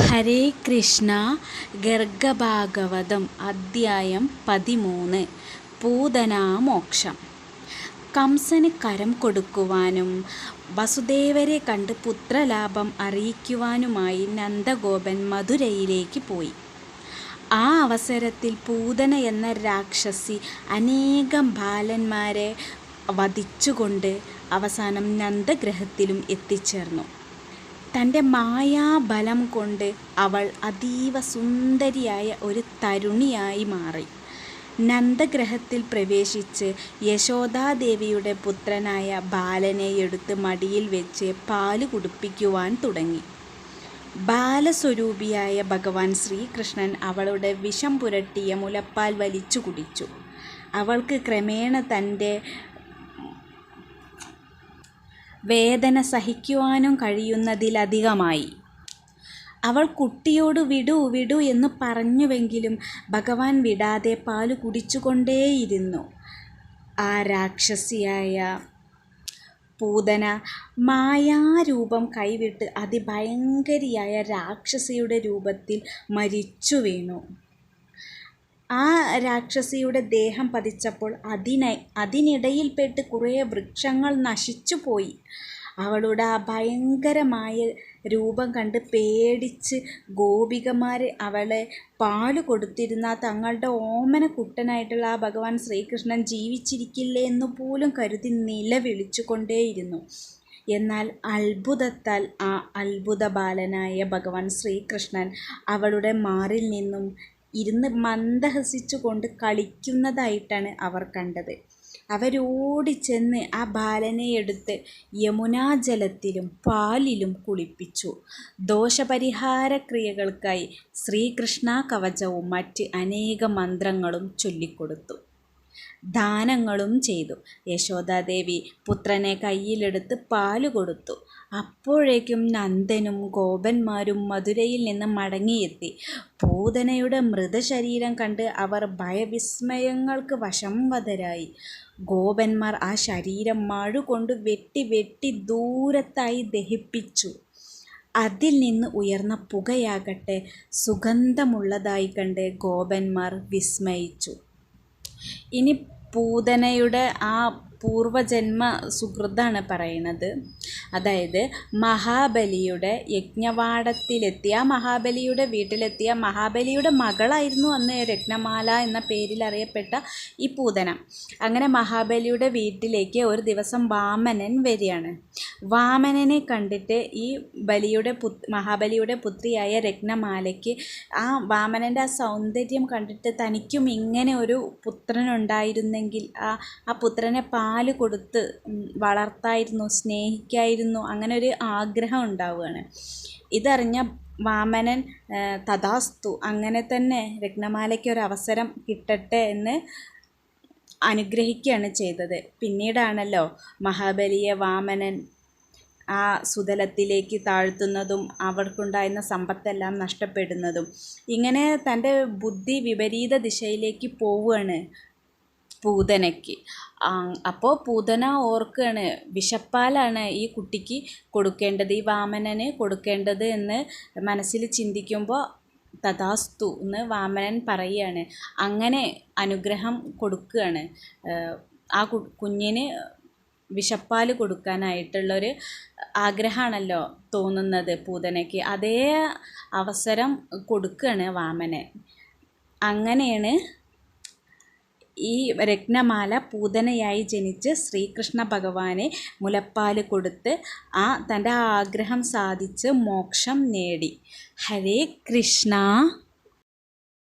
ഹരേ കൃഷ്ണ ഗർഗഭാഗവതം അദ്ധ്യായം പതിമൂന്ന് പൂതനാമോക്ഷം കംസന് കരം കൊടുക്കുവാനും വസുദേവരെ കണ്ട് പുത്രലാഭം അറിയിക്കുവാനുമായി നന്ദഗോപൻ മധുരയിലേക്ക് പോയി. ആ അവസരത്തിൽ പൂതന എന്ന രാക്ഷസി അനേകം ബാലന്മാരെ വധിച്ചുകൊണ്ട് അവസാനം നന്ദഗ്രഹത്തിലും എത്തിച്ചേർന്നു. തന്റെ മായാബലം കൊണ്ട് അവൾ അതീവ സുന്ദരിയായ ഒരു തരുണിയായി മാറി. നന്ദഗ്രഹത്തിൽ പ്രവേശിച്ച് യശോദാദേവിയുടെ പുത്രനായ ബാലനെ എടുത്ത് മടിയിൽ വെച്ച് പാൽ കുടിപ്പിക്കുവാൻ തുടങ്ങി. ബാലസ്വരൂപിയായ ഭഗവാൻ ശ്രീകൃഷ്ണൻ അവളുടെ വിഷം പുരട്ടിയ മുലപ്പാൽ വലിച്ചു കുടിച്ചു. അവൾക്ക് ക്രമേണ തന്റെ വേദന സഹിക്കുവാനും കഴിയുന്നതിലധികമായി. അവൾ കുട്ടിയോട് വിടൂ വിടൂ എന്ന് പറഞ്ഞുവെങ്കിലും ഭഗവാൻ വിടാതെ പാൽ കുടിച്ചുകൊണ്ടേയിരുന്നു. ആ രാക്ഷസിയായ പൂതന മായാരൂപം കൈവിട്ട് അതിഭയങ്കരിയായ രാക്ഷസിയുടെ രൂപത്തിൽ മരിച്ചു വീണു. ആ രാക്ഷസിയുടെ ദേഹം പതിച്ചപ്പോൾ അതിന അതിനിടയിൽപ്പെട്ട് കുറേ വൃക്ഷങ്ങൾ നശിച്ചുപോയി. അവളുടെ ആ ഭയങ്കരമായ രൂപം കണ്ട് പേടിച്ച് ഗോപികമാർ അവളെ പാൽ കൊടുത്തിരുന്ന തങ്ങളുടെ ഓമന കുട്ടനായിട്ടുള്ള ആ ഭഗവാൻ ശ്രീകൃഷ്ണൻ ജീവിച്ചിരിക്കില്ലേ എന്ന് പോലും കരുതി നിലവിളിച്ചു കൊണ്ടേയിരുന്നു എന്നാൽ അത്ഭുതത്താൽ ആ അത്ഭുത ബാലനായ ഭഗവാൻ ശ്രീകൃഷ്ണൻ അവളുടെ മാറിൽ നിന്നും ഇരുന്ന് മന്ദഹസിച്ചുകൊണ്ട് കളിക്കുന്നതായിട്ടാണ് അവർ കണ്ടത്. അവരോടിച്ചെന്ന് ആ ബാലനെ എടുത്ത് യമുനാജലത്തിലും പാലിലും കുളിപ്പിച്ചു. ദോഷപരിഹാര ക്രിയകൾക്കായി ശ്രീകൃഷ്ണ കവചവും മറ്റ് അനേക മന്ത്രങ്ങളും ചൊല്ലിക്കൊടുത്തു. ദാനങ്ങളും ചെയ്തു. യശോദാദേവി പുത്രനെ കയ്യിലെടുത്ത് പാൽ കൊടുത്തു. അപ്പോഴേക്കും നന്ദനും ഗോപന്മാരും മധുരയിൽ നിന്ന് മടങ്ങിയെത്തി. പൂതനയുടെ മൃതശരീരം കണ്ട് അവർ ഭയവിസ്മയങ്ങൾക്ക് വശംവതരായി ഗോപന്മാർ ആ ശരീരം മഴ കൊണ്ട് വെട്ടി വെട്ടി ദൂരത്തായി ദഹിപ്പിച്ചു. അതിൽ നിന്ന് ഉയർന്ന പുകയാകട്ടെ സുഗന്ധമുള്ളതായി കണ്ട് ഗോപന്മാർ വിസ്മയിച്ചു. ഇനി പൂതനയുടെ ആ പൂർവജന്മ സുഹൃത്താണ് പറയുന്നത്. അതായത് മഹാബലിയുടെ യജ്ഞവാടത്തിലെത്തിയ മഹാബലിയുടെ വീട്ടിലെത്തിയ മഹാബലിയുടെ മകളായിരുന്നു അന്ന് രത്നമാല എന്ന പേരിൽ അറിയപ്പെട്ട ഈ പൂതന. അങ്ങനെ മഹാബലിയുടെ വീട്ടിലേക്ക് ഒരു ദിവസം വാമനൻ വരികയാണ്. വാമനനെ കണ്ടിട്ട് ഈ ബലിയുടെ പു മഹാബലിയുടെ പുത്രിയായ രത്നമാലയ്ക്ക് ആ വാമനന്റെ ആ സൗന്ദര്യം കണ്ടിട്ട് തനിക്കും ഇങ്ങനെ ഒരു പുത്രനുണ്ടായിരുന്നെങ്കിൽ ആ ആ പുത്രനെ പാൽ കൊടുത്ത് വളർത്തായിരുന്നു സ്നേഹിക്കായിരുന്നു അങ്ങനെ ഒരു ആഗ്രഹം ഉണ്ടാവുകയാണ്. ഇതറിഞ്ഞ വാമനൻ തഥാസ്തു അങ്ങനെ തന്നെ രത്നമാലയ്ക്ക് ഒരു അവസരം കിട്ടട്ടെ എന്ന് അനുഗ്രഹിക്കുകയാണ് ചെയ്തത്. പിന്നീടാണല്ലോ മഹാബലിയെ വാമനൻ ആ സുതലത്തിലേക്ക് താഴ്ത്തുന്നതും അവർക്കുണ്ടായിരുന്ന സമ്പത്തെല്ലാം നഷ്ടപ്പെടുന്നതും. ഇങ്ങനെ തന്റെ ബുദ്ധി വിപരീത ദിശയിലേക്ക് പോവുകയാണ് പൂതനയ്ക്ക്. അപ്പോൾ പൂതന ഓർക്കുകയാണ് വിഷപ്പാലാണ് ഈ കുട്ടിക്ക് കൊടുക്കേണ്ടത് ഈ വാമനന് കൊടുക്കേണ്ടത് എന്ന് മനസ്സിൽ ചിന്തിക്കുമ്പോൾ തഥാസ്തു എന്ന് വാമനൻ പറയുകയാണ് അങ്ങനെ അനുഗ്രഹം കൊടുക്കുകയാണ് ആ കുഞ്ഞിന് വിഷപ്പാൽ കൊടുക്കാനായിട്ടുള്ളൊരു ആഗ്രഹമാണല്ലോ തോന്നുന്നത് പൂതനയ്ക്ക്. അതേ അവസരം കൊടുക്കുകയാണ് വാമനൻ. അങ്ങനെയാണ് ഈ രത്നമാല പൂതനയായി ജനിച്ച് ശ്രീകൃഷ്ണ ഭഗവാനെ മുലപ്പാൽ കൊടുത്ത് ആ തന്റെ ആഗ്രഹം സാധിച്ച് മോക്ഷം നേടി. ഹരേ കൃഷ്ണ.